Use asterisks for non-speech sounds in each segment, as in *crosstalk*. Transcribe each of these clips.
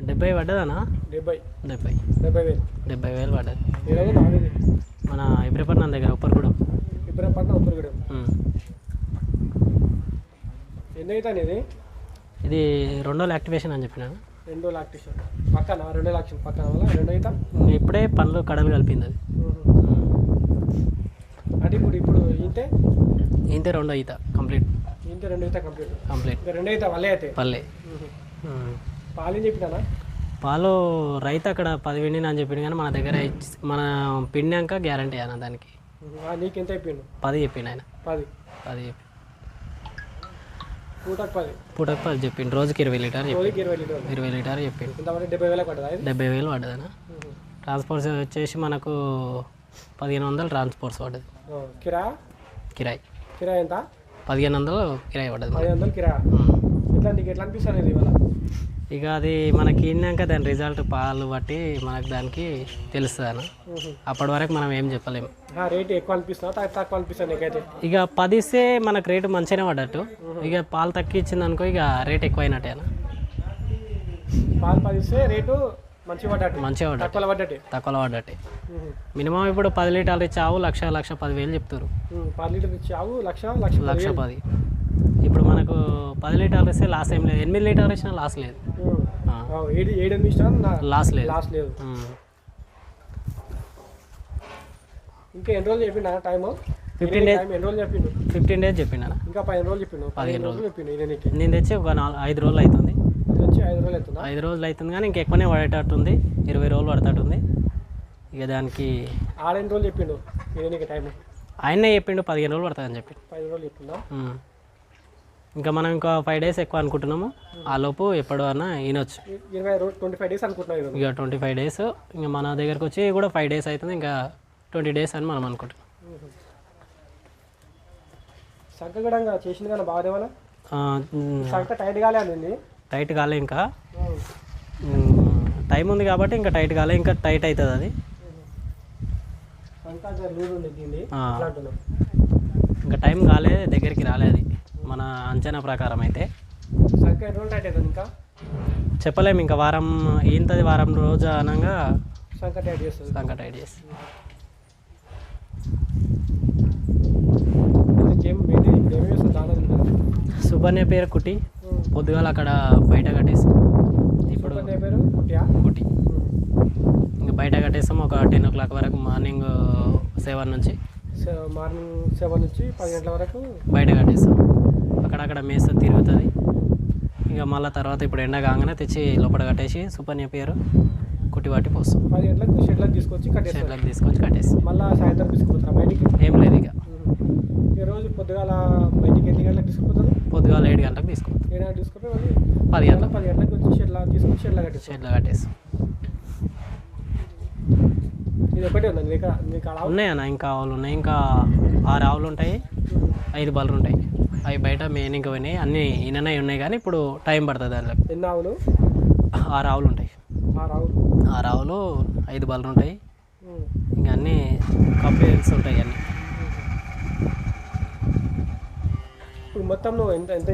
డెబ్బై పడ్డదనా? డెబ్బై. డెబ్బై. డెబ్బై వేలు. డెబ్బై వేలు పడ్డది. మన ఇబ్రపట్నం దగ్గర ఉప్పర్గూడెం. ఇబ్రహంపట్నం ఉప్పరగూడెం. ఎన్ని ఇది ఇది రెండో యాక్టివేషన్ అని చెప్పినాను రెండో లాక్టేషన్ పక్కన రెండో లాక్షన్ పక్కన వల్ల రెండో అవుతా ఇప్పుడే పండ్లు కడలు కలిపింది అది. అంటే ఇప్పుడు ఇప్పుడు ఇంతే? ఇంతే రెండో ఈత కంప్లీట్. ఇంతే రెండు అవుతా కంప్లీట్. కంప్లీట్. రెండు అవుతా వల్లే అయితే. పల్లె. పాలు చెప్పినానా? పాలు రైతు అక్కడ పది పిండిన అని చెప్పిండు కానీ మన దగ్గర మన పిండినాక గ్యారంటీ అన్న దానికి. నీకు ఎంత అయిపోయిండు పది చెప్పిండు ఆయన. పది. పది చెప్పి. పూటకు పది. పూటకు పది చెప్పిండు. రోజుకి ఇరవై లీటర్ ఇరవై లీటర్ చెప్పిండు. డెబ్బై వేలకు పడ్డదా డెబ్బై వేలు పడ్డదనా ట్రాన్స్పోర్ట్స్ వచ్చేసి మనకు పదిహేను వందలు ట్రాన్స్పోర్ట్స్ పడ్డది. కిరా? కిరాయి. కిరా ఎంత? పదిహేను వందలు కిరాయి పడ్డది పది వందలు కిరా. ఎట్లా నీకు ఎట్లా అనిపిస్తుంది ఇవాళ? ఇక అది మనకి ఇన్నాక దాని రిజల్ట్ పాలు బట్టి మనకు దానికి తెలుస్తుంది అన్న. అప్పటి వరకు మనం ఏం చెప్పలేము. రేట్ ఎక్కువ అనిపిస్తుందా? తక్కువ అనిపిస్తుంది నీకైతే? ఇక పది ఇస్తే మనకు రేటు మంచిగానే పడ్డట్టు. ఇక పాలు తక్కువ ఇచ్చింది అనుకో ఇక రేట్ ఎక్కువ అయినట్టే అన్న. పాలు పది ఇస్తే రేటు మంచిగా పడ్డట్టు? మంచిగా పడ్డట్టు. తక్కువ మినిమం ఇప్పుడు పది లీటర్లు ఇచ్చి ఆవు లక్ష లక్ష పదివేలు చెప్తారు పది లీటర్ ఇచ్చి ఆవు లక్ష లక్ష లక్ష పది. ఇప్పుడు మనకు పది లీటర్లు ఇస్తే లాస్ ఏం లేదు. ఎనిమిది లీటర్లు ఇచ్చినా లాస్ లేదు. లాస్ లేదు. లాస్ట్ లేదు. ఇంకా ఎన్ని రోజులు చెప్పిండు అన్న టైము? ఫిఫ్టీన్ డేస్ ఎన్ని రోజులు చెప్పిండు? ఫిఫ్టీన్ డేస్ చెప్పిండు? అన్న ఇంకా పదిహేను రోజులు చెప్పిండు పదిహేను రోజులు. చెప్పిండు నేను తెచ్చి ఒక నాలుగు ఐదు రోజులు అవుతుంది. ఐదు రోజులు అవుతుందా? ఐదు రోజులు అవుతుంది కానీ ఇంక ఎక్కువనే పడేటట్టుంది. ఇరవై రోజులు పడేటట్టుంది. ఇక దానికి ఆడెన్ని రోజులు చెప్పిండు? టైం ఆయనే చెప్పిండు పదిహేను రోజులు పడుతుందని చెప్పి. పది రోజులు చెప్పిందా. ఇంకా మనం ఇంకా ఫైవ్ డేస్ ఎక్కువ అనుకుంటున్నాము. ఆ లోపు ఎప్పుడు అన్నా వినొచ్చు ఇ- ఇరవై రోజు ట్వంటీ ఫైవ్ డేస్ అనుకుంటున్నావు ఈరోజు? ఇక ట్వంటీ ఫైవ్ డేస్ ఇంకా మన దగ్గరకు వచ్చి కూడా ఫైవ్ డేస్ అవుతుంది. ఇంకా ట్వంటీ డేస్ అని మనం అనుకుంటున్నాం. ఇంకా చేసింది కానీ బాగా సంఖ టైట్ గాలే అంది టైట్ కాలే ఇంకా. టైం ఉంది కాబట్టి ఇంకా టైట్ కాలే ఇంకా టైట్ అవుతుంది అది. ఇంకా టైం కాలే దగ్గరికి రాలే అది మన అంచనా ప్రకారం అయితే. ఇంకా? చెప్పలేము ఇంకా వారం ఈంతది వారం రోజు అనగా చేస్తుంది. సంకట చేస్తుంది దాని తింటుంది సుబన్య పేరు కుట్టి పొద్దుగాల అక్కడ బయట కట్టేసాం. ఇప్పుడు కుట్టి ఇంకా బయట కట్టేసాం ఒక టెన్ ఓ క్లాక్ వరకు మార్నింగ్ సెవెన్ నుంచి. మార్నింగ్ సెవెన్ నుంచి పది గంటల వరకు? బయట కట్టేస్తాం అక్కడక్కడ మేస్త తిరుగుతుంది. ఇంకా మళ్ళీ తర్వాత ఇప్పుడు ఎండ కాగానే తెచ్చి లోపల కట్టేసి సుపన్య పేరు కుట్టి పట్టి పోస్తాం. పది గంటలకు షెడ్లకు తీసుకొచ్చి కట్టేస్తారు షెడ్లకు తీసుకొచ్చి కట్టేస్తాం. మళ్ళీ సాయంత్రం తీసుకుపోతారా బయటికి? ఏం లేదు ఇక. రోజు పొద్దుగాల బయటికి ఎన్ని గంటలకు తీసుకుపోతారు? పొద్దుగాల ఏడు గంటలకు తీసుకుంటాం ఏడు గంటలకు తీసుకుపోయి మళ్ళీ పది గంటలకు? పది గంటలకు వచ్చి షెడ్లా తీసుకొచ్చి షెడ్లా కట్టేస్తారు. షెడ్లో కట్టేస్తాం ఇది ఒకటే ఉంది? నీకు నీకు అలా ఉన్నాయన్న ఇంకా ఆవులు ఉన్నాయి. ఇంకా ఆరు ఆవులు ఉంటాయి ఐదు బర్రెలు ఉంటాయి. అవి బయట మెయిన్గా పోయినాయి. అన్నీ ఈయననే ఉన్నాయి కానీ ఇప్పుడు టైం పడుతుంది దాంట్లో. ఎన్ని ఆవులు? ఆరు ఆవులు ఉంటాయి. ఆరు ఆవులు. ఆరు ఆవులు ఐదు బర్రెలు ఉంటాయి. ఇంకా అన్నీ కప్పేల్స్ ఉంటాయి అన్నీ. మొత్తం నువ్వు ఎంత ఎంత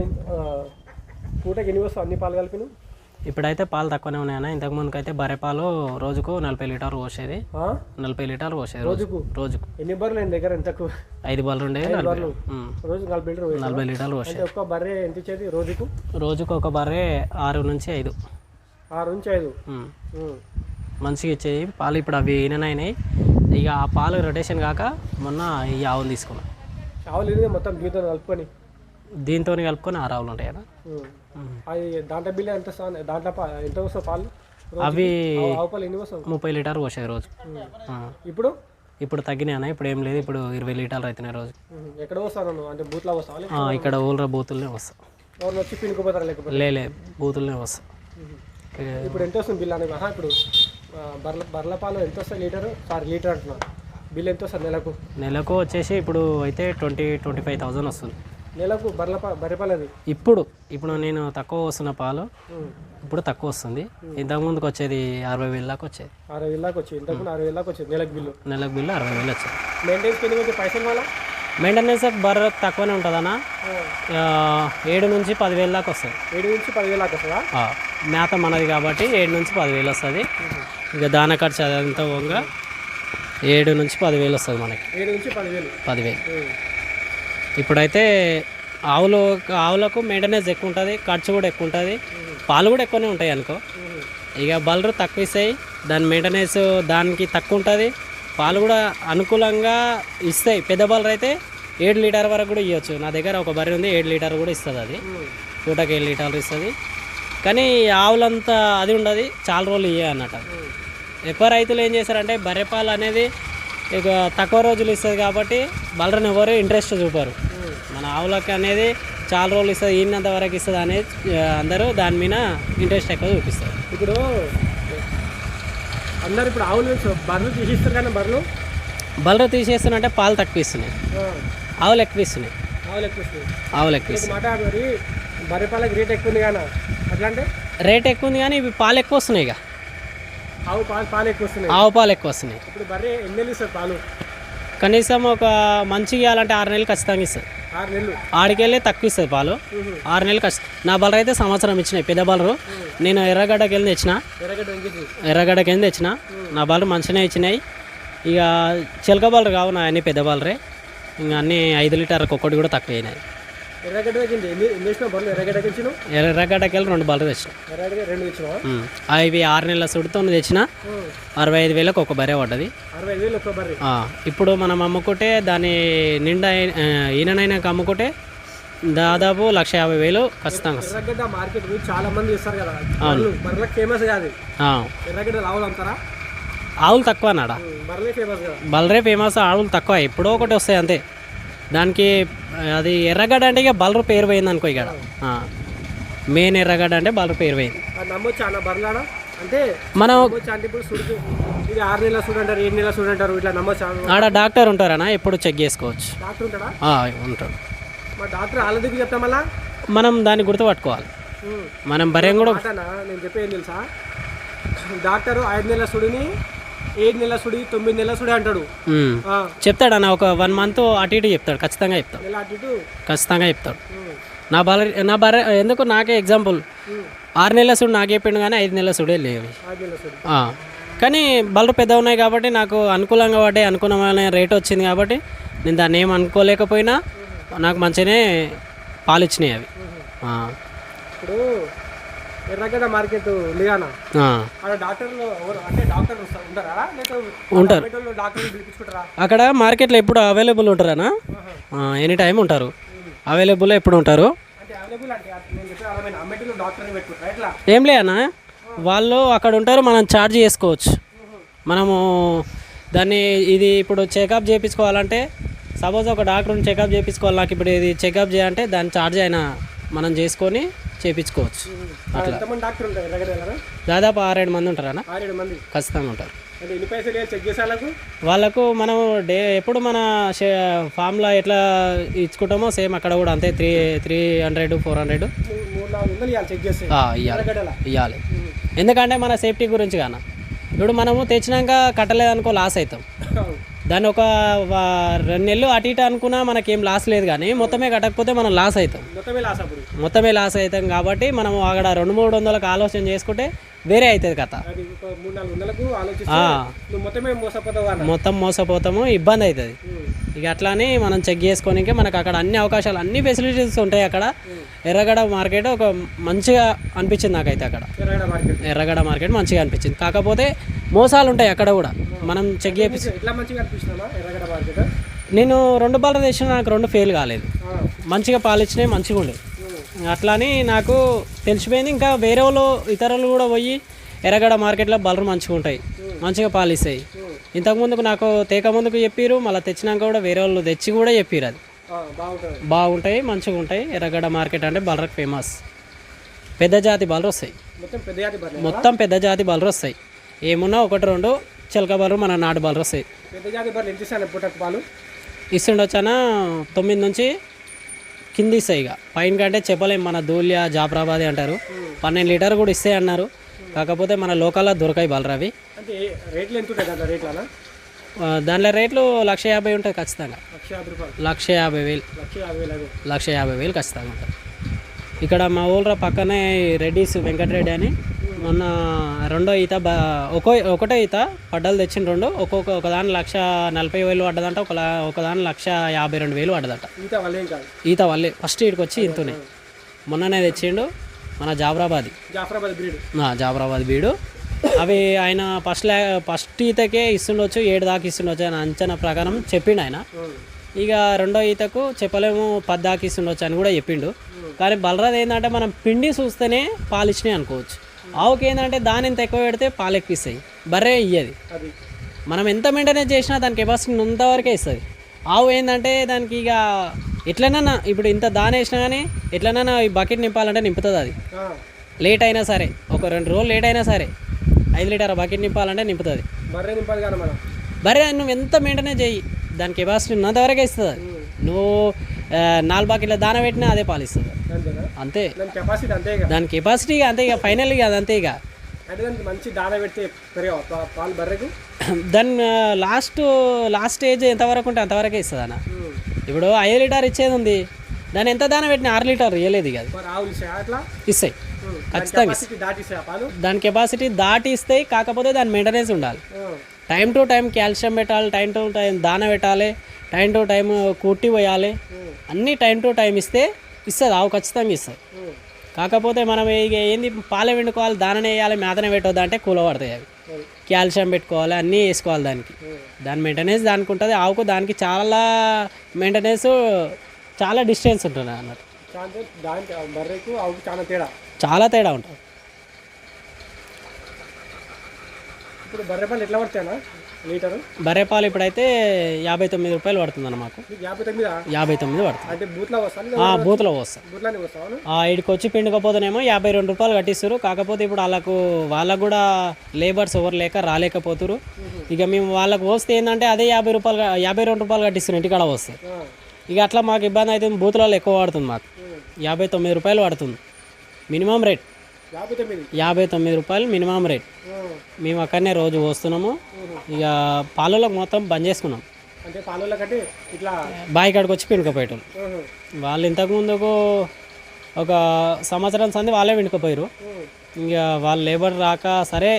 పూటకి ఎన్ని వస్తావు అన్ని పాలు కలిపి నువ్వు? ఇప్పుడైతే పాలు తక్కువనే ఉన్నాయన్న ఇంతకు ముందుకు అయితే బర్రె పాలు రోజుకు నలభై లీటర్లు పోసేది? నలభై లీటర్లు పోసేది రోజు రోజుకు? రోజుకు. ఎన్ని బర్రెలు ఆయన దగ్గర? ఎంతకు ఐదు బర్రెలు నలభై? ఉమ్, రోజు నలభై లీటర్. నలభై లీటర్లు పోసేది. ఒక్క బర్రె ఎంత ఇచ్చేది రోజుకు? రోజుకు ఒక బర్రె ఆరు నుంచి ఐదు. ఆరు నుంచి ఐదు. మంచిగా ఇచ్చేవి. పాలు ఇప్పుడు అవి ఈయనైనాయి ఇక ఆ పాలు రొటేషన్ కాక మొన్న ఈ ఆవులు తీసుకున్నాం. ఆవులు మొత్తం దీంతో కలుపుకొని దీంతో కలుపుకొని ఆరు ఆవులు ఉంటాయి కదా. దాంట్లో బిల్లు ఎంత వస్తుంది దాంట్లో ఎంత వస్తావు పాలు? అవి ముప్పై లీటర్ పోసేది రోజు. ఆ. ఇప్పుడు? ఇప్పుడు తగ్గినాయి ఇప్పుడు ఏం లేదు ఇప్పుడు ఇరవై లీటర్లు అవుతున్నాయి రోజు. ఎక్కడ వస్తాను అంటే బూత్లో ఆ, ఇక్కడ ఊళ్ళో బూతులనే వస్తా ఎవరు వచ్చి పినుకుపోతారా లేకపోతే? లేలే బూతులనే వస్తా ఇప్పుడు ఎంత వస్తుంది బిల్ అనేది? ఇప్పుడు ఆ, బర్ల బర్ల పాలు ఎంత వస్తుంది లీటర్? సారీ లీటర్ అంటున్నా. బిల్ ఎంత వస్తుంది నెలకు? నెలకు వచ్చేసి ఇప్పుడు అయితే ట్వంటీ ట్వంటీ ఫైవ్ థౌజండ్ వస్తుంది. నెలకు బర్ల బర్రె ఇప్పుడు ఇప్పుడు నేను తక్కువ వస్తున్న పాలు. ఇప్పుడు తక్కువ వస్తుంది. ఇంతకు ముందుకు వచ్చేది అరవై వేల దాకా వచ్చేది. అరవై వేలు దాకా వచ్చింది. ఇంతకు అరవై వేలు దాకా వచ్చింది నెలకు బిల్లు? నెలకు బిల్లు అరవై వేలు వచ్చేది. మెయింటెనెన్స్కి ఎన్ని వచ్చే పైసలు మళ్ళా మెయింటెనెన్స్ బర్రె తక్కువనే ఉంటుందన్న ఏడు నుంచి పదివేల దాకా వస్తుంది. ఏడు నుంచి పదివేలు దాకా వస్తుందా? మేత మనది కాబట్టి ఏడు నుంచి పదివేలు వస్తుంది. ఇక దాన ఖర్చు అదంతా పోగా ఏడు నుంచి పదివేలు వస్తుంది మనకి. ఏడు నుంచి పదివేలు. పదివేలు. ఇప్పుడైతే ఆవులు ఆవులకు మెయింటెనెన్స్ ఎక్కువ ఉంటుంది ఖర్చు కూడా ఎక్కువ ఉంటుంది పాలు కూడా ఎక్కువనే ఉంటాయి అనుకో. ఇక బలరు తక్కువ ఇస్తాయి దాని మెయింటెనెన్స్ దానికి తక్కువ ఉంటుంది పాలు కూడా అనుకూలంగా ఇస్తాయి. పెద్ద బలరు అయితే ఏడు లీటర్ వరకు కూడా ఇవ్వచ్చు నా దగ్గర ఒక బర్రె ఉంది ఏడు లీటర్ కూడా ఇస్తుంది అది. పూటకి ఏడు లీటర్లు ఇస్తుంది. కానీ ఆవులంతా అది ఉండదు చాలా రోజులు ఇయ్య అన్నట్టు. ఎక్కువ రైతులు ఏం చేస్తారంటే బర్రె పాలు అనేది ఇక తక్కువ రోజులు ఇస్తుంది కాబట్టి బలరని ఎవరు ఇంట్రెస్ట్ చూపరు. మన ఆవులకి అనేది చాలా రోజులు ఇస్తుంది ఈయనంత వరకు ఇస్తుంది అనేది అందరూ దాని మీద ఇంట్రెస్ట్ ఎక్కువ చూపిస్తారు. ఇప్పుడు అందరు ఇప్పుడు ఆవులు బర్రెలు తీసిస్తారు కానీ బర్రెలు? బలరు తీసేస్తున్నంటే పాలు తక్కువ ఇస్తున్నాయి. ఆవులు ఎక్కువ ఇస్తున్నాయి. ఆవులు ఎక్కువ ఆవులు ఎక్కువ బర్రె పాలకి రేట్ ఎక్కువ ఉంది కానీ అట్లా అంటే? రేట్ ఎక్కువ ఉంది కానీ ఇవి పాలు ఎక్కువ వస్తున్నాయి ఇక. ఆవు పాలు పాలు ఎక్కువ వస్తున్నాయి ఆవు పాలు ఎక్కువ వస్తున్నాయి ఇప్పుడు బర్రె ఎన్ని నెలలు ఇస్తుంది పాలు? కనీసం ఒక మంచిగా ఇవ్వాలంటే ఆరు నెలలు ఖచ్చితంగా ఇస్తుంది ఆరు నెలలు. ఆడికెళ్ళి తక్కువ ఇస్తుంది పాలు. ఆరు నెలలు కష్ట. నా బలరు అయితే సంవత్సరం ఇచ్చినాయి పెద్ద బలరు. నేను ఎర్రగడ్డకి వెళ్ళి తెచ్చిన ఎర్రగడ్డకి వెళ్ళి తెచ్చిన. నా బలరు మంచిగానే ఇచ్చినాయి. ఇక చిలక బలరు కావు నా అన్ని పెద్ద బలరే. ఇంకా అన్ని ఐదు లీటర్లకు ఒక్కటి కూడా తక్కువ అయినాయి. ఎర్రగడ్డ వెంకటి ఎన్ని ఎన్ని వేసినావు బర్రెలు? ఎర్రగడ్డకి ఇచ్చినావు ఎర్రగడ్డకి వెళ్ళి రెండు బలరు తెచ్చిన. అవి ఆరు నెలల సుడితో తెచ్చిన. అరవై ఐదు వేలకు ఒక పడ్డది. బర్రె. ఆ, ఇప్పుడు మనం అమ్ముకుంటే దాని నిండా ఈయననైనాక అమ్ముకుంటే దాదాపు లక్ష యాభై వేలు ఖచ్చితంగా ఎర్రగడ్డ మార్కెట్ చాలా మంది ఇస్తారు కదా. బర్రెలు బర్రెలకు ఫేమస్ కాదు ఎర్రగడ్డ ఆవులు అంటారా? ఆవులు తక్కువ బర్రెలే కదా. బలరే ఫేమస్ ఆవులు తక్కువ. ఎప్పుడో ఒకటి వస్తాయి అంతే. దానికి అది ఎర్రగడ్డ అంటే ఇక బలరు పేరు పోయింది అనుకో ఇక్కడ మెయిన్ ఎర్రగడ్డ అంటే బలరు పేరు పోయింది. అంటే మనం ఇది ఆరు నెలల సూడు అంటారు ఏడు నెలల సూడు అంటారు ఇట్లా నమ్మొచ్చా? ఆడ డాక్టర్ ఉంటారనా? ఎప్పుడు చెక్ చేసుకోవచ్చు. డాక్టర్ ఉంటాడా? ఉంటాడు. మా డాక్టర్ వాళ్ళ దగ్గర చెప్తా మళ్ళా? మనం దాన్ని గుర్తుపట్టుకోవాలి. మనం బర్రెం కూడా నేను చెప్పేది తెలుసా? డాక్టర్ ఐదు నెలల సుడిని ఏడు నెలల సుడి తొమ్మిది నెలల సుడి అంటాడు. ఉమ్. ఆ, చెప్తాడన్న ఒక వన్ మంత్ అటు ఇటు చెప్తాడు ఖచ్చితంగా చెప్తాడు. ఖచ్చితంగా చెప్తాడు. నా బల నా బర్రె ఎందుకు నాకే ఎగ్జాంపుల్ ఆరు నెలల సుడు నాకు చెప్పిండు కానీ ఐదు నెలల సుడే లేవు. కానీ బలరు పెద్ద ఉన్నాయి కాబట్టి నాకు అనుకూలంగా పడ్డాయి అనుకూలమైన రేట్ వచ్చింది కాబట్టి నేను దాన్ని ఏం అనుకోలేకపోయినా నాకు మంచిగానే పాలు ఇచ్చినాయి అవి. ఇప్పుడు ఎర్రగడ్డ మార్కెట్ ఉంది కానా ఆ. అక్కడ డాక్టర్లు ఎవరు అంటే డాక్టర్ వస్తారు ఉంటారా? అక్కడ మార్కెట్లో ఎప్పుడు అవైలబుల్ ఉంటారనా? ఎనీ టైం ఉంటారు. అవైలబుల్ ఎప్పుడు ఉంటారు? ఏం లే అన్న వాళ్ళు అక్కడ ఉంటారు మనం ఛార్జ్ చేసుకోవచ్చు. మనము దాన్ని ఇది ఇప్పుడు చెకప్ చేయించుకోవాలంటే సపోజ్ ఒక డాక్టర్ని చెకప్ చేయించుకోవాలి నాకు ఇప్పుడు ఇది చెకప్ చేయాలంటే దాని ఛార్జ్ అయినా మనం చేసుకొని చేయించుకోవచ్చు అట్లా. ఉంటారు? దాదాపు ఆరేడు మంది ఆరేడు మంది. ఖచ్చితంగా ఉంటారు. వాళ్ళకు? మనం డే ఎప్పుడు మన ఫామ్లో ఎట్లా ఇచ్చుకుంటామో సేమ్ అక్కడ కూడా అంతే. Three three hundred four hundred. ఇవ్వాలి ఎందుకంటే మన సేఫ్టీ గురించి కాన ఇప్పుడు మనము తెచ్చినాక కట్టలేదనుకో లాస్ అవుతాం. దాన్ని ఒక రెండు నెలలు అటు ఇటు అనుకున్నా మనకేం లాస్ లేదు కానీ మొత్తమే కట్టకపోతే మనం లాస్ అవుతాం. మొత్తమే లాస్ అప్పుడు. మొత్తమే లాస్ అవుతాం కాబట్టి మనం అక్కడ రెండు మూడు వందలకు ఆలోచన చేసుకుంటే వేరే అవుతుంది కథ. మొత్తం మోసపోతాము ఇబ్బంది అవుతుంది. ఇక అట్లానే మనం చెక్ చేసుకోనికి మనకు అక్కడ అన్ని అవకాశాలు అన్ని ఫెసిలిటీస్ ఉంటాయి అక్కడ. ఎర్రగడ మార్కెట్ ఒక మంచిగా అనిపించింది నాకైతే అక్కడ. ఎర్రగడ మార్కెట్. మంచిగా అనిపించింది. కాకపోతే మోసాలు ఉంటాయి అక్కడ కూడా. మనం చెక్ మార్కెట్ నేను రెండు బాల్ తెచ్చిన నాకు రెండు ఫెయిల్ కాలేదు. మంచిగా పాలు ఇచ్చినాయి మంచిగా అట్లా అని నాకు తెలిసిపోయింది. ఇంకా వేరే వాళ్ళు ఇతరులు కూడా పోయి ఎర్రగడ మార్కెట్లో బలరు మంచిగా ఉంటాయి. మంచిగా పాలు ఇస్తాయి. ఇంతకుముందుకు నాకు తేక ముందుకు చెప్పిరు మళ్ళీ తెచ్చినాక కూడా వేరే వాళ్ళు తెచ్చి కూడా చెప్పిరు అది. బాగుంటాయి మంచిగా ఉంటాయి. ఎర్రగడ్డ మార్కెట్ అంటే బలరకు ఫేమస్. పెద్ద జాతి బలరు వస్తాయి. మొత్తం పెద్ద జాతి బలరు వస్తాయి. ఏమున్నా ఒకటి రెండు చిలక బలరు మన నాటు బలరు వస్తాయి. పెద్ద జాతి బర్రెలు ఎంత ఇస్తాను పూటకు పాలు? ఇస్తుండొచ్చానా తొమ్మిది నుంచి కింది ఇస్తాయి ఇక. పైన కంటే చెప్పలేం మన ధూల్య జాఫరాబాద్ అంటారు. పన్నెండు లీటర్ కూడా ఇస్తాయి అన్నారు. కాకపోతే మన లోకల్లో దొరకాయి బలరు అవి. దానిలో రేట్లు లక్ష యాభై ఉంటుంది ఖచ్చితంగా. లక్ష యాభై వేలు. లక్ష యాభై వేలు ఖచ్చితంగా ఉంటుంది ఇక్కడ మా ఊళ్ళో పక్కనే రెడ్డిస్ వెంకటరెడ్డి అని. మొన్న రెండో ఈత బా ఒక్కో ఒకటో ఈత పడ్డలు తెచ్చిన రెండు. ఒక్కొక్క ఒకదాని లక్ష నలభై వేలు పడ్డదంట ఒక ఒకదాని లక్ష యాభై రెండు వేలు పడ్డదట. ఈత వల్ల ఏం కాదు. ఈత వల్లే. ఫస్ట్ ఈడికి వచ్చి ఇంతనే. మొన్ననే తెచ్చిండు మన జాబరాబాది జాఫరాబాద్ బ్రీడ్. ఆ, జాబరాబాద్ బీడు. అవి ఆయన ఫస్ట్ లా ఫస్ట్ ఈతకే ఇస్తుండొచ్చు ఏడు దాకా ఇస్తుండొచ్చు అని అంచనా ప్రకారం చెప్పిండు ఆయన. ఇక రెండో ఈతకు చెప్పలేము పది దాకా ఇస్తుండొచ్చు అని కూడా చెప్పిండు. కానీ బలరాది ఏంటంటే మనం పిండి చూస్తేనే పాలు ఇచ్చినాయి అనుకోవచ్చు. ఆవుకి ఏంటంటే దాని ఎంత ఎక్కువ పెడితే పాలు ఎక్కువ ఇస్తాయి బర్రే ఇయ్యది. మనం ఎంత మెయింటెనెన్స్ చేసినా దాని కెపాసిటీ ఉన్నంతవరకే ఇస్తుంది. ఆవు ఏంటంటే దానికి ఇక ఎట్లనన్నా ఇప్పుడు ఇంత దాని వేసినా కానీ ఎట్లనన్నా ఈ బకెట్ నింపాలంటే నింపుతుంది అది. లేట్ అయినా సరే ఒక రెండు రోజులు లేట్ అయినా సరే. ఐదు లీటర్ బకెట్ నింపాలంటే నింపుతుంది. బర్రె నింపాలి కానీ మనం బరే నువ్వు ఎంత మెయింటెనెన్స్ చెయ్యి దాని కెపాసిటీ ఉన్నంతవరకే ఇస్తుంది. నువ్వు నాలుగు బకెట్ల దాన పెట్టినా అదే పాలు ఇస్తుంది. అంతేనా? అంతే. దాని కెపాసిటీ అంతే ఇక. దాని కెపాసిటీ ఇక అంతే ఇక ఫైనల్ ఇక అది అంతే ఇక. మంచి దాన పెడితే పాలు బర్రెకు? దాని లాస్ట్ లాస్ట్ స్టేజ్ ఎంతవరకు ఉంటే అంతవరకే ఇస్తుంది అన్న. ఇప్పుడు ఐదు లీటర్ ఇచ్చేది ఉంది. దాన్ని ఎంత దాన పెట్టినా ఆరు లీటర్ ఇవ్వలేదు ఇక ఇస్తాయా. దాని ఖచ్చితంగా కెపాసిటీ దాటిస్తాయా పాలు దాని కెపాసిటీ దాటి ఇస్తాయి కాకపోతే దాని మెయింటెనెన్స్ ఉండాలి. టైం టు టైం కాల్షియం పెట్టాలి టైం టు టైం దాన పెట్టాలి టైం టు టైం కుట్టి పోయాలి. అన్నీ టైం టు టైం ఇస్తే ఇస్తుంది ఆవు ఖచ్చితంగా ఇస్తుంది. కాకపోతే మనం ఇక ఏంది పాలే వండుకోవాలి దాననే వేయాలి మేతనే పెట్టొద్దు అంటే కూల పడతాయి అవి. కాల్షియం పెట్టుకోవాలి అన్నీ వేసుకోవాలి దానికి. దాని మెయింటెనెన్స్ దానికి ఉంటుంది ఆవుకు దానికి చాలా మెయింటెనెన్స్ చాలా డిస్టెన్స్ ఉంటుంది అన్నట్టు దానికి చాలా తేడా చాలా తేడా ఉంటుంది. ఇప్పుడు బర్రె పాలు ఎట్లా లీటరు? బర్రెపాలు ఇప్పుడైతే యాభై తొమ్మిది రూపాయలు పడుతుంది అన్న మాకు యాభై తొమ్మిది? యాభై తొమ్మిది పడుతుంది. అంటే బూత్లో బూత్లో వస్తాం బూత్లోనే ఆ, ఈడికి వచ్చి పిండకపోతేనేమో యాభై రెండు రూపాయలు కట్టిస్తారు కాకపోతే ఇప్పుడు వాళ్ళకు వాళ్ళకు కూడా లేబర్స్ ఎవరు లేక రాలేకపోతురు ఇక మేము వాళ్ళకు వస్తే ఏంటంటే అదే యాభై రూపాయలు యాభై రెండు రూపాయలు కట్టిస్తారు ఇంటికాడ వస్తే ఇక అట్లా మాకు ఇబ్బంది అవుతుంది. బూతులలో ఎక్కువ పడుతుంది మాకు. యాభై తొమ్మిది రూపాయలు పడుతుంది. Minimum rate. యాభై తొమ్మిది. రూపాయలు మినిమం రేట్. మేము అక్కడనే రోజు వస్తున్నాము ఇక పాలలో మొత్తం బంద్ చేసుకున్నాం. బావి కాడికి వచ్చి పిండుకోపోయేటోళ్ళు ఉహు. వాళ్ళు ఇంతకు ముందుకు ఒక సంవత్సరం సంది వాళ్ళే వినుకపోయారు ఉమ్. ఇంకా వాళ్ళ లేబర్ రాక సరే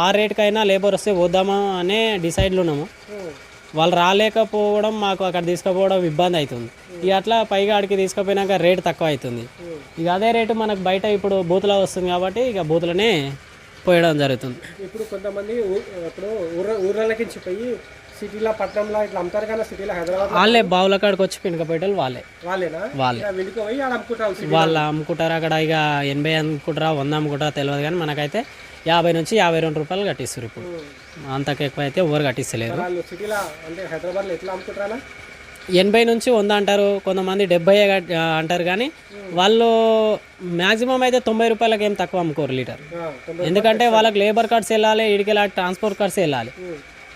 ఆ రేట్కైనా లేబర్ వస్తే పోద్దామా అనే డిసైడ్లో ఉన్నాము. వాళ్ళు రాలేకపోవడం మాకు అక్కడ తీసుకుపోవడం ఇబ్బంది అవుతుంది. ఇక అట్లా పైగా ఆడికి తీసుకుపోయినాక రేట్ తక్కువ అవుతుంది. ఇక అదే రేటు మనకు బయట ఇప్పుడు బూతులో వస్తుంది కాబట్టి ఇక బూతులనే పోయడం జరుగుతుంది. ఇప్పుడు కొంతమంది ఇప్పుడు ఊర్లకి పోయి సిటీలో పట్టణంలో ఇట్లా అమ్ముతారు కానీ సిటీలో హైదరాబాద్ వాళ్ళే బావుల కాడికి వచ్చి పిండకపోయేటోళ్ళు వాళ్ళే. వాళ్ళేనా? వాళ్ళే. వెళ్ళిపోయి అమ్ముకుంటారు వాళ్ళు అమ్ముకుంటారు అక్కడ ఇక ఎనభై అమ్ముకుంటారా వంద అమ్ముకుంటారా తెలియదు కానీ మనకైతే యాభై నుంచి యాభై రెండు రూపాయలు కట్టిస్తారు ఇప్పుడు. అంతకు ఎక్కువ అయితే ఎవరు కట్టిస్తలేరు. వాళ్ళు సిటీలో అంటే హైదరాబాద్లో ఎట్లా అమ్ముకుంటారా ఎనభై నుంచి వంద అంటారు కొంతమంది డెబ్బై అంటారు కానీ వాళ్ళు మ్యాక్సిమం అయితే తొంభై రూపాయలకి ఏం తక్కువ అమ్ముకోరు లీటర్. ఎందుకంటే వాళ్ళకి లేబర్ కార్డ్స్ వెళ్ళాలి ఇడికి వెళ్ళాలి ట్రాన్స్పోర్ట్ కార్డ్స్ వెళ్ళాలి.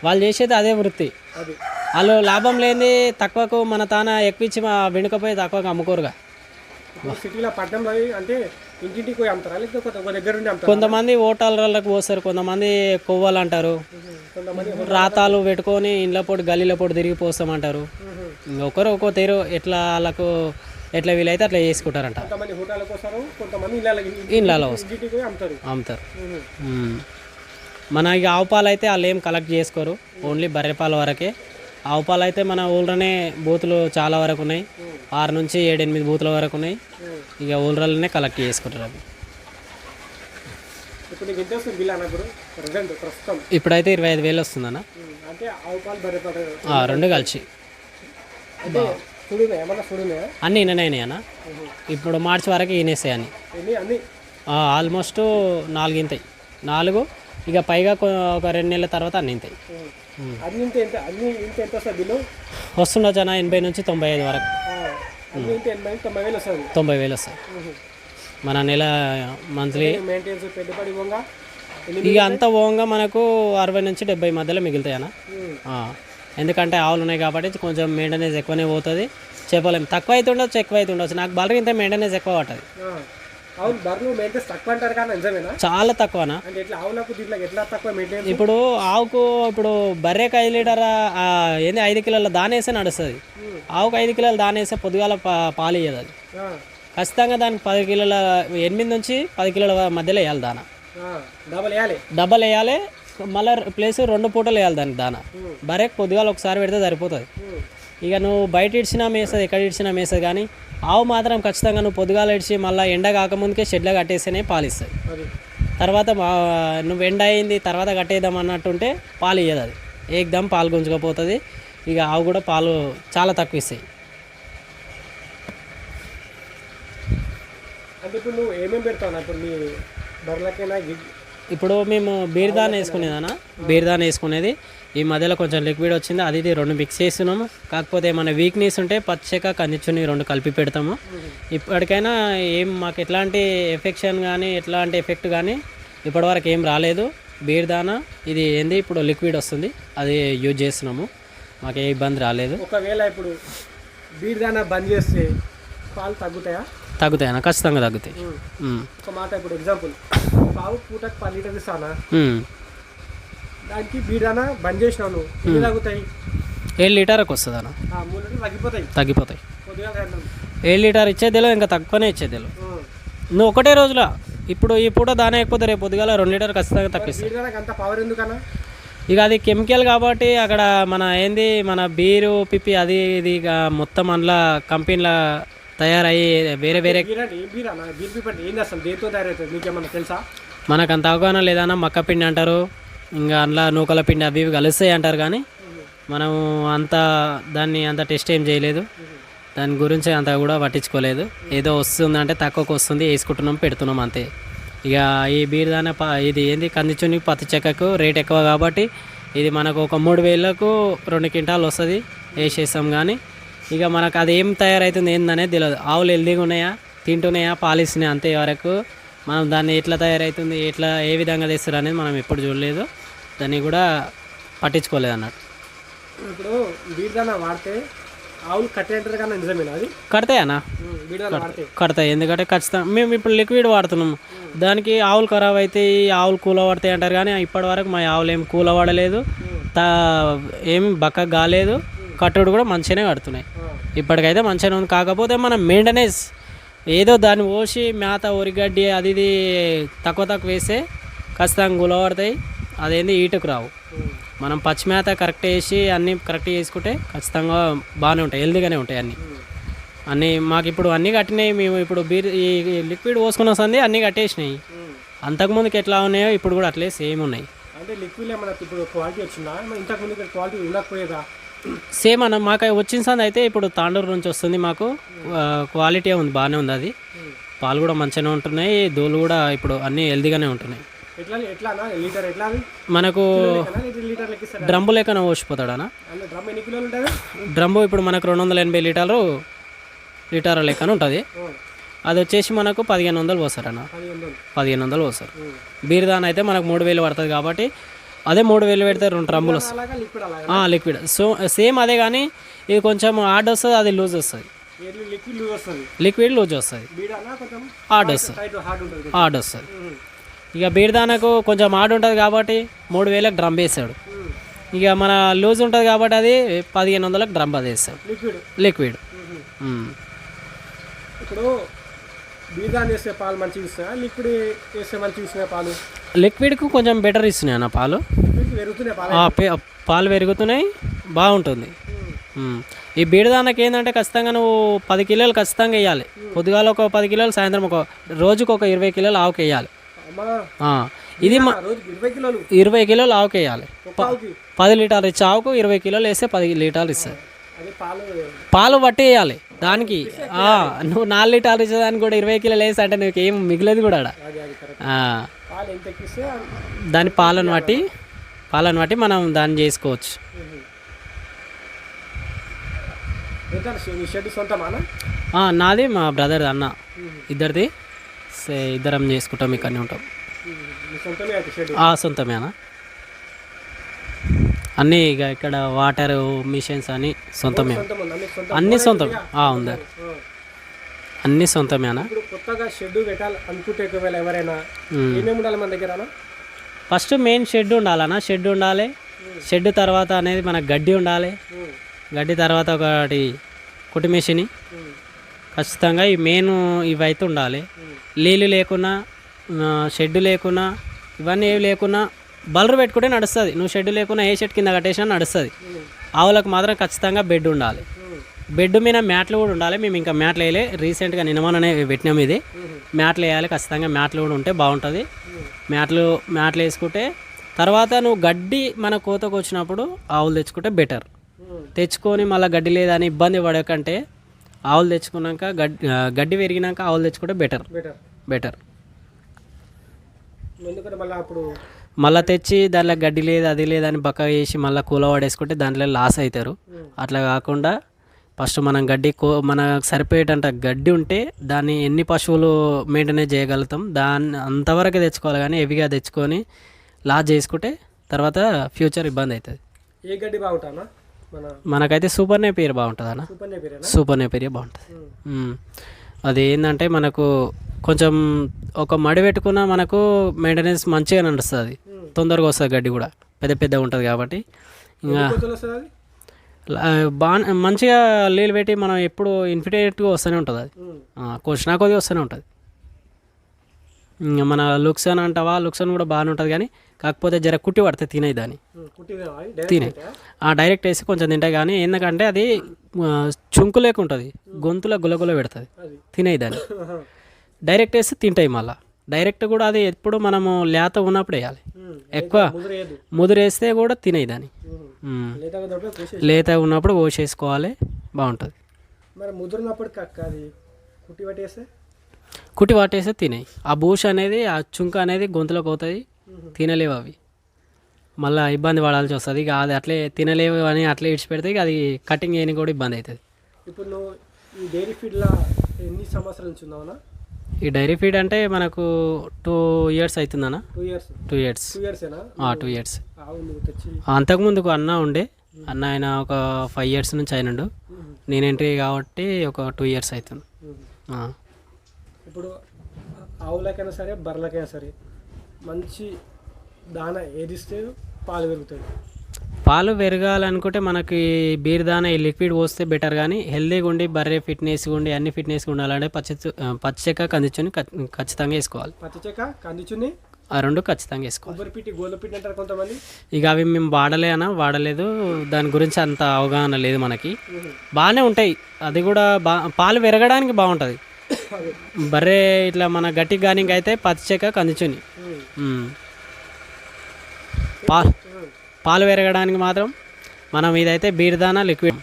వాళ్ళు చేసేది అదే వృత్తి. వాళ్ళు లాభం లేని తక్కువకు మన తాన ఎక్కువ ఇచ్చి మా వెనుకపోయి తక్కువగా అమ్ముకోరుగా. సిటీలో పట్టణంలో అంటే ఇంటింటికి పోయి అమ్ముతారా? లేకపోతే కొంత ఒక దగ్గర ఉండి అమ్ముతారా? కొంతమంది ఓటాలకు పోస్తారు కొంతమంది కొవ్వాలు అంటారు కొంతమంది రాతాలు పెట్టుకొని ఇండ్ల పొడి గల్లీల పొడి తిరిగి పోస్తామంటారు. ఒకరు ఒక్కో తీరు ఎట్లా వాళ్ళకు ఎట్లా వీలైతే అట్లా చేసుకుంటారంట. కొంతమంది హోటళ్ళకి వస్తారు కొంతమంది ఇళ్ళకి ఇండ్లలో పోయి అమ్ముతారు. మ్మ్. మన ఆవు పాలు అయితే వాళ్ళు ఏం కలెక్ట్ చేసుకోరు. ఓన్లీ బర్రె పాల వరకే. ఆవు పాలు అయితే మన ఊళ్ళోనే బూతులు చాలా వరకు ఉన్నాయి. ఆరు నుంచి ఏడెనిమిది బూతుల వరకు ఉన్నాయి. ఇక ఊళ్ళలోనే కలెక్ట్ చేసుకుంటారు అవి. ఇప్పుడైతే ఇరవై ఐదు వేలు వస్తుందన్న రెండు కలిసి. అన్నీ ఈయననే అన్న. ఇప్పుడు మార్చి వరకు ఈనేసాయి అని ఆల్మోస్ట్ నాలుగు ఇంతాయి నాలుగు ఇక పైగా ఒక రెండు నెలల తర్వాత అన్ని ఇంతాయి. ఉమ్. అన్ని ఇంత ఎంత అన్ని ఇంత ఎంత వస్తుంది బిల్లు? అన్న ఎనభై నుంచి తొంభై ఐదు వరకు. ఆ, అన్ని ఇంత ఎనభై తొంభై వేలు వస్తుంది. తొంభై వేలు వస్తాయి. మన నెల మంత్లీ మెయింటెనెన్స్ పెట్టుబడి పోగా? ఇక అంత పోగా మనకు అరవై నుంచి డెబ్బై మధ్యలో మిగులుతాయి అన్న. ఎందుకంటే ఆవులు ఉన్నాయి కాబట్టి కొంచెం మెయింటెనెన్స్ ఎక్కువనే పోతుంది. చెప్పలేం తక్కువ అయితే ఉండొచ్చు ఎక్కువ అయితే ఉండొచ్చు. నాకు బలరి ఇంత మెయింటెనెన్స్ ఎక్కువ ఆ. అవును బర్రెలు మెయింటెనెన్స్ తక్కువ అంటారు కానీ నిజమేనా? చాలా తక్కువనా? అంటే ఎట్లా ఆవులకు దీంట్లో ఎట్లా తక్కువ ఇప్పుడు ఆవుకు ఇప్పుడు బర్రెకి ఐదు లీటర్ ఏంది ఐదు కిలోల దానేసే నడుస్తుంది. ఆవుకు ఐదు కిలోల దానేసే పొద్దుగాల పాలు ఇయ్యదు అది. ఖచ్చితంగా దానికి పది కిలోల ఎనిమిది నుంచి పది కిలోల మధ్యలో వేయాలి దాన. డబల్ వేయాలి? డబ్బలు వేయాలి మళ్ళీ ప్లేస్ రెండు పూటలు వేయాలి దానికి దాన. బరేక్ పొద్దుగాల ఒకసారి పెడితే సరిపోతుంది. ఇక నువ్వు బయట ఇడిచినా మేస్తుంది ఎక్కడ ఇడిచినా మేస్తుంది కానీ ఆవు మాత్రం ఖచ్చితంగా నువ్వు పొద్దుగాల ఇడిచి మళ్ళీ ఎండ కాకముందుకే షెడ్లో కట్టేస్తేనే పాలిస్తుంది అది. తర్వాత నువ్వు ఎండ అయింది తర్వాత కట్టేద్దాం అన్నట్టుంటే పాలు ఇయ్యదు అది. ఏకదమ్ పాలు గుంజుకపోతుంది. ఇక ఆవు కూడా పాలు చాలా తక్కువ ఇస్తాయి. అంటే ఇప్పుడు నువ్వు ఏమేమి పెడతావు ఇప్పుడు నీ బర్రెలకైనా గి- ఇప్పుడు మేము బీర్దాన్ వేసుకునేదానా? బీర్దాన్ వేసుకునేది. ఈ మధ్యలో కొంచెం లిక్విడ్ వచ్చింది అది ఇది రెండు మిక్స్ చేస్తున్నాము. కాకపోతే ఏమైనా వీక్నెస్ ఉంటే పచ్చక కందిచుని రెండు కలిపి పెడతాము. ఇప్పటికైనా ఏం మాకు ఎట్లాంటి ఎఫెక్షన్ కానీ ఎట్లాంటి ఎఫెక్ట్ కానీ ఇప్పటివరకు ఏం రాలేదు. బీర్దాన ఇది ఏంది ఇప్పుడు లిక్విడ్ వస్తుంది అది యూజ్ చేస్తున్నాము. మాకు ఏ ఇబ్బంది రాలేదు. ఒకవేళ ఇప్పుడు బీర్దానా బంద్ చేస్తే పాలు తగ్గుతాయా? తగ్గుతాయన్నా ఖచ్చితంగా తగ్గుతాయి. ఒక మాట ఇప్పుడు ఎగ్జాంపుల్ పావు పూటకు పది లీటర్ ఇస్తానా. దానికి బీర్దానా బంద్ చేసినావు నువ్వు ఎన్ని తగ్గుతాయి ఏడు లీటర్కి వస్తుంది అన్న లీటర్లు తగ్గిపోతాయి. తగ్గిపోతాయి. ఏడు లీటర్ ఇచ్చేదిలో ఇంకా తక్కువనే ఇచ్చేదిలో. నువ్వు ఒకటే రోజుల. ఇప్పుడు ఈ పూట దాని అయిపోతే రేపు పొద్దుగాల రెండు లీటర్ ఖచ్చితంగా ఎందుకన్నా? ఇక అది కెమికల్ కాబట్టి అక్కడ మన ఏంది మన బీరు పిప్పి అది ఇది ఇక మొత్తం అందులో కంపెనీల తయారయ్యి వేరే వేరే అంటే అంటే ఏంది అసలు తయారవుతుంది తెలుసా? మనకు అంత అవగాహన లేదన్నా మక్క పిండి అంటారు ఇంకా అందులో నూకల పిండి అవి ఇవి కలుస్తాయి అంటారు కానీ మనం అంత దాన్ని అంత టెస్ట్ ఏం చేయలేదు. దాని గురించి అంత కూడా పట్టించుకోలేదు. ఏదో వస్తుందంటే తక్కువకు వస్తుంది వేసుకుంటున్నాం పెడుతున్నాం అంతే. ఇక ఈ బీర్దాన ప ఇది ఏంది? కందిచుని పత్తి చెక్కకు రేట్ ఎక్కువ కాబట్టి ఇది మనకు ఒక మూడు వేలకు రెండు క్వింటాలు వస్తుంది వేసేస్తాం కానీ ఇక మనకు అది ఏం తయారవుతుంది ఏందనేది తెలియదు ఆవులు హెల్దీగా ఉన్నాయా? తింటున్నాయా? పాలిస్తున్నాయా? అంతే వరకు మనం దాన్ని ఎట్లా తయారవుతుంది ఎట్లా ఏ విధంగా తెస్తారు అనేది మనం ఎప్పుడు చూడలేదు. దాన్ని కూడా పట్టించుకోలేదు అన్నట్టు. ఇప్పుడు బీర్దానా వాడితే ఆవులు కట్టే అంటారు కానీ నిజమేనా అది? కడతాయనా కడతాయి. ఎందుకంటే ఖచ్చితంగా మేము ఇప్పుడు లిక్విడ్ వాడుతున్నాం దానికి ఆవులు ఖరాబ్ అవుతాయి ఆవులు కూల పడతాయి అంటారు కానీ ఇప్పటి వరకు మా ఆవులు ఏం కూల పడలేదు. ఏం బక్క కాలేదు. కట్టుడు కూడా మంచిగానే కడుతున్నాయి. ఇప్పటికైతే మంచిగానే ఉంది. కాకపోతే మనం మెయింటెనెన్స్ ఏదో దాన్ని పోసి మేత ఒరిగడ్డి అది ఇది తక్కువ తక్కువ వేస్తే ఖచ్చితంగా గులపడతాయి అదేంది ఈటుకు రావు. మనం పచ్చి మేత కరెక్ట్ వేసి అన్నీ కరెక్ట్ చేసుకుంటే ఖచ్చితంగా బాగానే ఉంటాయి హెల్దీగానే ఉంటాయి అన్నీ. అన్నీ మాకు ఇప్పుడు అన్నీ కట్టినాయి మేము ఇప్పుడు బీర్ ఈ లిక్విడ్ పోసుకున్న సంది అన్నీ కట్టేసినాయి. అంతకుముందుకి ఎట్లా ఉన్నాయో ఇప్పుడు కూడా అట్లే సేమ్ ఉన్నాయి. అంటే లిక్విడ్ ఏమన్నా ఇప్పుడు క్వాలిటీ వచ్చిందా? ఇంతకుముందు క్వాలిటీ ఉండకపోయేదా? సేమ్ అన్న మాకు వచ్చిన సంది అయితే ఇప్పుడు తాండూరు నుంచి వస్తుంది మాకు. క్వాలిటీ ఉంది బాగానే ఉంది అది. పాలు కూడా మంచిగానే ఉంటున్నాయి దోలు కూడా ఇప్పుడు అన్నీ హెల్దీగానే ఉంటున్నాయి. అన్న? మనకు డ్రమ్ము లెక్కన పోసిపోతాడనా డ్రమ్ము ఇప్పుడు మనకు రెండు వందల ఎనభై లీటర్లు లీటర్ లెక్కన ఉంటుంది. అది వచ్చేసి మనకు పదిహేను వందలు పోస్తారన్న పదిహేను వందలు. పదిహేను వందలు పోస్తారు. బీర్దాన్ అయితే మనకు మూడు వేలు పడుతుంది కాబట్టి అదే మూడు వేలు పెడితే రెండు డ్రమ్ములు వస్తాయి. లిక్విడ్ సో సేమ్ అదే కానీ ఇది కొంచెం హార్డ్ వస్తుంది అది లూజ్ వస్తుంది. లిక్విడ్ లూజ్ వస్తుంది. లూజ్ వస్తుంది. హార్డ్ వస్తుంది. ఇక బీర్దానకు కొంచెం హార్డ్ ఉంటుంది కాబట్టి మూడు వేలకు డ్రమ్ వేస్తాడు ఇక మన లూజ్ ఉంటుంది కాబట్టి అది పదిహేను వందలకు డ్రమ్ అది వేస్తాడు లిక్విడ్. ఇప్పుడు బీదాన్ వేస్తే పాలు మంచిగా లిక్విడ్ వేస్తే మంచిగా పాలు? లిక్విడ్కు కొంచెం బెటర్ ఇస్తున్నాయి అన్న పాలు. పాలు. పెరుగుతున్నాయి బాగుంటుంది. ఈ బీడదానకి ఏంటంటే ఖచ్చితంగా నువ్వు పది కిలోలు ఖచ్చితంగా వేయాలి. పొద్దుగాల ఒక పది కిలోలు సాయంత్రం ఒక రోజుకు ఒక ఇరవై కిలోలు ఆవుకి వేయాలి. ఇది మా ఇరవై కిలోలు? ఇరవై కిలోలు ఆవుకి వేయాలి. పది లీటర్లు ఇచ్చే ఆవుకు ఇరవై కిలోలు వేస్తే పది లీటర్లు ఇస్తుంది పాలు పట్టి వేయాలి. దానికి నువ్వు నాలుగు లీటర్లు ఇచ్చేదానికి కూడా ఇరవై కిలోలు వేసి అంటే నీకు ఏం మిగిలేదు కూడా పాలు ఎంత ఎక్కిస్తే దాని పాలను బట్టి పాలను బట్టి మనం దాన్ని చేసుకోవచ్చు. షెడ్ నాది మా బ్రదర్ అన్న. ఇద్దరిది సే ఇద్దరం చేసుకుంటాం ఇక్కడనే ఉంటాం. సొంతమే అన్న. అన్నీ ఇక ఇక్కడ వాటర్ మిషన్స్ అని సొంతమే. అన్ని సొంతం. ఉంది. అన్నీ సొంతమే అన్న ఇప్పుడు కొత్తగా షెడ్ పెట్టాలి అనుకుంటే ఒకవేళ ఎవరైనా మ్మ్. ఏమేమి ఉండాలి మన దగ్గర? ఫస్ట్ మెయిన్ షెడ్ ఉండాలన్న షెడ్ ఉండాలి. షెడ్ తర్వాత అనేది మనకు గడ్డి ఉండాలి. గడ్డి తర్వాత ఒకటి మెషిన్ మ్మ్. ఖచ్చితంగా ఈ మెయిన్ ఇవైతే ఉండాలి. నీళ్ళు లేకున్నా షెడ్ లేకున్నా ఇవన్నీ ఏవి లేకున్నా బలరు పెట్టుకుంటే నడుస్తుంది. నువ్వు షెడ్ లేకున్నా ఏ షెడ్ కింద కట్టేసినా నడుస్తుంది. ఆవులకు మాత్రం ఖచ్చితంగా బెడ్ ఉండాలి. బెడ్ మీద మ్యాట్లు కూడా ఉండాలి. మేము ఇంకా మ్యాట్లు వేయలే. రీసెంట్గా నిన్నమననే పెట్టినాం ఇది. మ్యాట్లు వేయాలి ఖచ్చితంగా మ్యాట్లు కూడా ఉంటే బాగుంటుంది. మ్యాట్లు మ్యాట్లు వేసుకుంటే తర్వాత నువ్వు గడ్డి మన కోతకు వచ్చినప్పుడు ఆవులు తెచ్చుకుంటే బెటర్. తెచ్చుకొని మళ్ళీ గడ్డి లేదని ఇబ్బంది పడకంటే ఆవులు తెచ్చుకున్నాక గడ్డి గడ్డి పెరిగినాక ఆవులు తెచ్చుకుంటే బెటర్. బెటర్. మళ్ళీ తెచ్చి దాంట్లో గడ్డి లేదు అది లేదని బక్క వేసి మళ్ళీ కూల పడేసుకుంటే దాంట్లో లాస్ అవుతారు. అట్లా కాకుండా ఫస్ట్ మనం గడ్డి కో మనకు సరిపోయేటంత గడ్డి ఉంటే దాన్ని ఎన్ని పశువులు మెయింటెనెన్స్ చేయగలుగుతాం? దాన్ని అంతవరకు తెచ్చుకోవాలి కానీ హెవీగా తెచ్చుకొని లాస్ చేసుకుంటే తర్వాత ఫ్యూచర్ ఇబ్బంది అవుతుంది. ఏ గడ్డి బాగుంటానా మన మనకైతే సూపర్ నేపియర్ బాగుంటుంది అన్న సూపర్ నేపియర్ బాగుంటుంది. అది ఏంటంటే మనకు కొంచెం ఒక మడి పెట్టుకున్న మనకు మెయింటెనెన్స్ మంచిగా నడుస్తుంది. తొందరగా వస్తుంది గడ్డి కూడా. పెద్ద పెద్దగా ఉంటుంది కాబట్టి. ఇంకా బాగా మంచిగా నీళ్ళు పెట్టి మనం ఎప్పుడు ఇన్ఫిడేట్గా వస్తూనే ఉంటుంది అది. క్వశ్చన్ కొద్ది వస్తూనే ఉంటుంది. మన లుక్సన్ అంటావా? లుక్సన్ కూడా బాగానే ఉంటుంది కానీ కాకపోతే జర కుట్టి పడితే తినేది దాన్ని. తినే డైరెక్ట్ ఆ డైరెక్ట్ వేసి కొంచెం తింటాయి కానీ ఎందుకంటే అది చుంకు లేకుంటుంది గొంతులో గులగుల పెడుతుంది. తినేది దాన్ని. *laughs* డైరెక్ట్ వేసి తింటాయి మళ్ళీ. డైరెక్ట్ కూడా అది ఎప్పుడు మనము లేత ఉన్నప్పుడు వేయాలి. ఎక్కువ ముదురు వేయద్దు. ముదురు వేస్తే కూడా తినేయి దాన్ని. లేత ఉన్నప్పుడు కోసేసుకోవాలి. బాగుంటుంది. మరి కుట్టి పట్టేస్తే? కుట్టి పట్టేస్తే తినేయి. ఆ బూష్ అనేది ఆ చుంక అనేది గొంతులోకి పోతుంది తినలేవు అవి. మళ్ళీ ఇబ్బంది పడాల్సి వస్తుంది. ఇక అది అట్లే తినలేవు అని అట్లే ఇడిచిపెడితే ఇక అది కటింగ్ చేయడానికి కూడా ఇబ్బంది అవుతుంది. ఇప్పుడు నువ్వు ఈ డైరీ ఫీడ్లో ఎన్ని సంవత్సరాల నుంచి ఉన్నావునా? ఈ డైరీ ఫీడ్ అంటే మనకు టూ ఇయర్స్ అవుతుందన్న? Two years. Two years. Two two years. అంతకుముందుకు అన్న ఉండే. అన్న ఆయన ఒక ఫైవ్ ఇయర్స్ నుంచి అయినండు. నేను ఎంట్రీ కాబట్టి ఒక టూ ఇయర్స్ అవుతుంది. ఇప్పుడు ఆవులకైనా సరే బర్రెలకైనా సరే మంచి దాన ఏది ఇస్తే పాలు పెరుగుతాయి. పాలు పెరగాలనుకుంటే మనకి బీర్ దానా ఈ లిక్విడ్ పోస్తే బెటర్. కానీ హెల్దీగా ఉండి బర్రె ఫిట్నెస్ ఉండి అన్ని ఫిట్నెస్గా ఉండాలంటే పచ్చి పచ్చి చెక్క కందించుని ఖచ్చితంగా వేసుకోవాలి. పచ్చి చెక్క కందిచుని ఆ రెండు ఖచ్చితంగా వేసుకోవాలి. కొంతమంది. ఇక అవి మేము వాడలే అన్న వాడలేదు. దాని గురించి అంత అవగాహన లేదు మనకి. బాగానే ఉంటాయి. అది కూడా బా పాలు పెరగడానికి బాగుంటుంది. బర్రె ఇట్లా మన గట్టి గాని అయితే పచ్చి చెక్క కందిచుని మ్మ్. పాలు పెరగడానికి మాత్రం మనం ఇదైతే బీర్దానా లిక్విడ్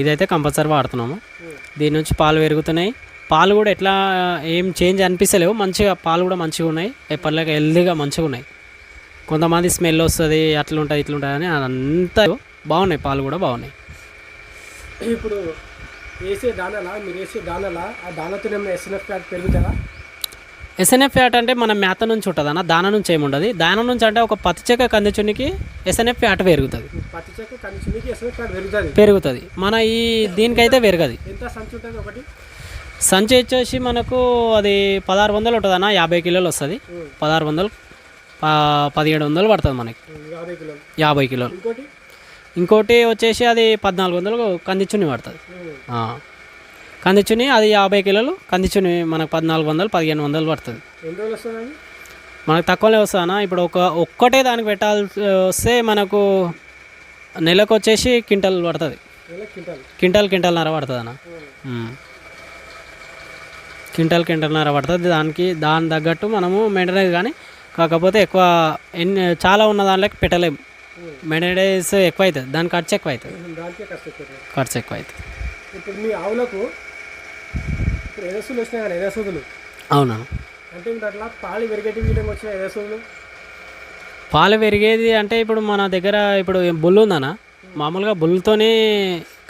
ఇదైతే కంపల్సరీ వాడుతున్నాము. దీని నుంచి పాలు పెరుగుతున్నాయి పాలు కూడా ఎట్లా ఏం చేంజ్ అనిపిస్తలేవు. మంచిగా పాలు కూడా మంచిగా ఉన్నాయి. ఎప్పటిలాగా హెల్దీగా మంచిగా ఉన్నాయి. కొంతమంది స్మెల్ వస్తుంది అట్లుంటుంది ఇట్లుంటుంది అని అంతా బాగున్నాయి. పాలు కూడా బాగున్నాయి. ఇప్పుడు వేసే దానలా మీరు వేసే దానలా ఆ దానతో ఏమైనా ఎస్ఎన్ఎఫ్ పెరుగుతారా ఎస్ఎన్ఎఫ్ ఫ్యాట్ అంటే మన మేత నుంచి ఉంటుంది అన్న దాన నుంచి ఏముండదు దాన నుంచి అంటే ఒక పత్తి చెక్క కందిచునికి ఎస్ఎన్ఎఫ్ ఫ్యాట్ పెరుగుతుంది. పెరుగుతుంది. పెరుగుతుంది. మన ఈ దీనికైతే పెరగదు. సంచి ఉంటుంది ఒకటి? సంచి వచ్చేసి మనకు అది పదహారు వందలు ఉంటుంది అన్న యాభై కిలోలు వస్తుంది. పదహారు వందలు పదిహేడు వందలు పడుతుంది మనకి. యాభై కిలోలు. ఇంకోటి? వచ్చేసి అది పద్నాలుగు వందలు కందిచుని పడుతుంది. కందిచుని అది యాభై కిలోలు కందిచుని మనకు పద్నాలుగు వందలు పదిహేను వందలు పడుతుంది. మనకు తక్కువనే వస్తుందన్న. ఇప్పుడు ఒక ఒక్కటే దానికి పెట్టాల్సి వస్తే మనకు నెలకు వచ్చేసి క్వింటల్ పడుతుంది. క్వింటాల్? క్వింటల్ క్వింటల్నర పడుతుంది అన్న. క్వింటల్ క్వింటల్నర పడుతుంది. దానికి దాని తగ్గట్టు మనము మెయింటెనెన్స్ కానీ కాకపోతే ఎక్కువ ఎన్ని చాలా ఉన్న దాంట్లోకి పెట్టలేము. మెయింటెనెన్స్ ఎక్కువ అవుతుంది దాని ఖర్చు ఎక్కువ అవుతుంది ఖర్చు ఎక్కువ అవుతుంది ఇప్పుడు మీ ఆవులకు ఇప్పుడు ఎదసూలు వచ్చినాయి కానీ ఎదసూదులు అవునా? అంటే మీరు అట్లా పాలు వెరిగేటి విధంగా వచ్చిన ఎదసూదులు పాలు పెరిగేది అంటే ఇప్పుడు మన దగ్గర ఇప్పుడు బుల్ ఉందన్న? మామూలుగా బుల్తోనే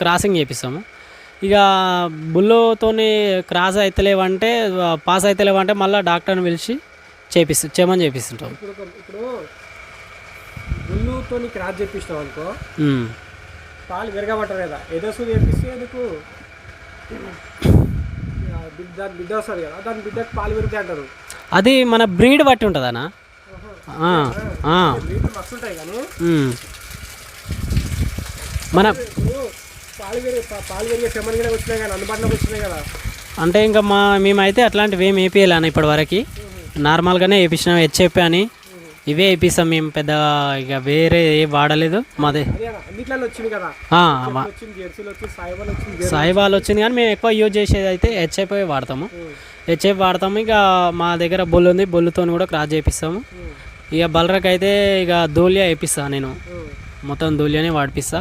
క్రాసింగ్ చేపిస్తాము. ఇక బుల్లుతోని క్రాస్ అవుతలేవంటే పాస్ అవుతలేవంటే మళ్ళీ డాక్టర్ని పిలిచి చేపిస్తు చేయమని చేపిస్తుంటాం ఇప్పుడు ఇప్పుడు గుళ్ళుతో క్రాస్ చేపిస్తాం అనుకో. పాలు విరగబట్టరు కదా ఎదసూలు చేపిస్తే ఎందుకు? దాని బిడ్డ వస్తుంది కదా దాని బిడ్డకు పాలు పెరుగుతాయి అంటారు. అది మన బ్రీడ్ బట్టి మస్తు ఉంటాయి కానీ. మన ఇప్పుడు పాలు పెరిగే పా- పాలు పెరిగే సెమన్ కూడా వచ్చినాయి కదా అందుబాటులోకి వచ్చినాయి కదా. అంటే ఇంకా మా మేమైతే అట్లాంటివి ఏమి వేపియాలని ఇప్పటి వరకు. నార్మల్గానే వేయించినాం హెచ్ఎప్ అని. ఇవే వేపిస్తాం మేము పెద్ద ఇక వేరే ఏ వాడలేదు. మాదే సాయిబాల్ వచ్చింది కానీ మేము ఎక్కువ యూజ్ చేసేది అయితే హెచ్ఎప్ వాడతాము. హెచ్ఎఫ్ వాడతాము ఇక మా దగ్గర బొల్లు ఉంది బొల్లుతో కూడా క్రాస్ చేపిస్తాము. ఇక బలరకు అయితే ఇక దూలియా వేపిస్తా నేను. మొత్తం దూలియానే వాడిపిస్తా.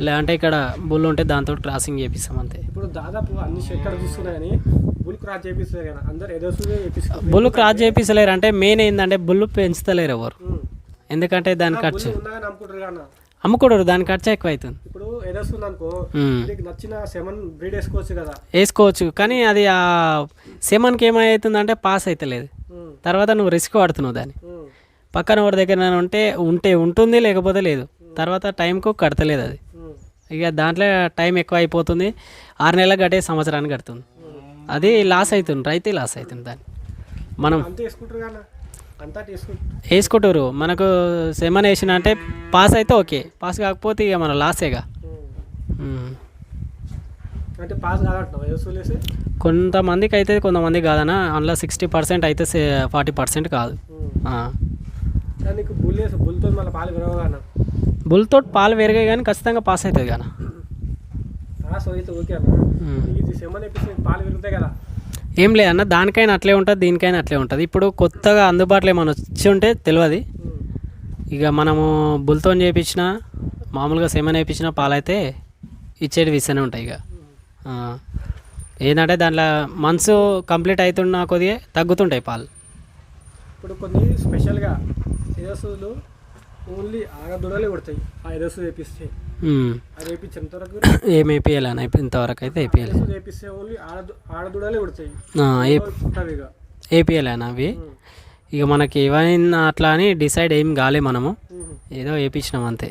లేదంటే ఇక్కడ బుల్ ఉంటే దాంతో క్రాసింగ్ చేపిస్తాం అంతే. ఇప్పుడు దాదాపు అన్ని ఎక్కడ చూస్తున్నా కానీ బుల్ క్రాస్ చేపిస్తారు కదా. అందరు ఏదో చేపిస్తారు బుల్ క్రాస్ చేపిస్తలేరు అంటే మెయిన్ ఏంటంటే బుల్ పెంచుతలేరు ఎవరు. ఎందుకంటే దాని ఖర్చు. అమ్ముకోడరు దాని ఖర్చు ఎక్కువ అవుతుంది ఇప్పుడు ఏదో అనుకో ఉమ్. నీకు నచ్చిన సెమన్ బ్రీడ్ వేసుకోవచ్చు కదా. వేసుకోవచ్చు కానీ అది ఆ సెమన్కి ఏమవుతుందంటే పాస్ అవుతలేదు తర్వాత నువ్వు రిస్క్ పడుతున్నావు దాన్ని. పక్కన ఎవరి దగ్గర ఉంటే ఉంటే ఉంటుంది లేకపోతే లేదు. తర్వాత టైంకు కడతలేదు అది. ఇక దాంట్లో టైం ఎక్కువ అయిపోతుంది. ఆరు నెలలకు కట్టే సంవత్సరానికి కడుతుంది. అది లాస్ అవుతుంది. రైతే లాస్ అవుతుంది దాన్ని. మనం వేసుకుంటారు మనకు సెమన్ వేసిన అంటే పాస్ అయితే ఓకే. పాస్ కాకపోతే ఇక మన లాసేగా కొంతమందికి అయితే కొంతమంది కాదన్న. అందులో సిక్స్టీ పర్సెంట్ అయితే ఫార్టీ పర్సెంట్ కాదు. బుల్తో పాలు పెరిగాయి కానీ ఖచ్చితంగా పాస్ అవుతుంది కానీ పాస్ అయితే ఓకే అన్న. పాలు విరుగుతాయి కదా. ఏం లేదన్న దానికైనా అట్లే ఉంటుంది దీనికైనా అట్లే ఉంటుంది. ఇప్పుడు కొత్తగా అందుబాటులో ఏమైనా వచ్చి ఉంటే తెలియదు ఇక మనము బుల్తో చేయించిన మామూలుగా సెమన్ వేయించిన పాలైతే ఇచ్చేటి విసనే ఉంటాయి ఇక. ఏంటంటే దాంట్లో మంత్స్ కంప్లీట్ అవుతున్న కొద్దిగా తగ్గుతుంటాయి పాలు. ఇప్పుడు కొన్ని స్పెషల్గా ఓన్లీ ఆడదూడలే కొడతాయి. ఆ ఉమ్. అది వేపించేంత వరకు ఏం వేపియాలని ఇంతవరకు అయితే వేపియాలి ఏదోసు వేపిస్తే ఓన్లీ ఆడ ఆడదూడలే కొడతాయి. ఏ పుట్టవి ఇక. వేపియాలని అవి? ఇక మనకి ఏమైనా అట్లా అని డిసైడ్ ఏం కాలే మనము. ఏదో వేయించినాం అంతే.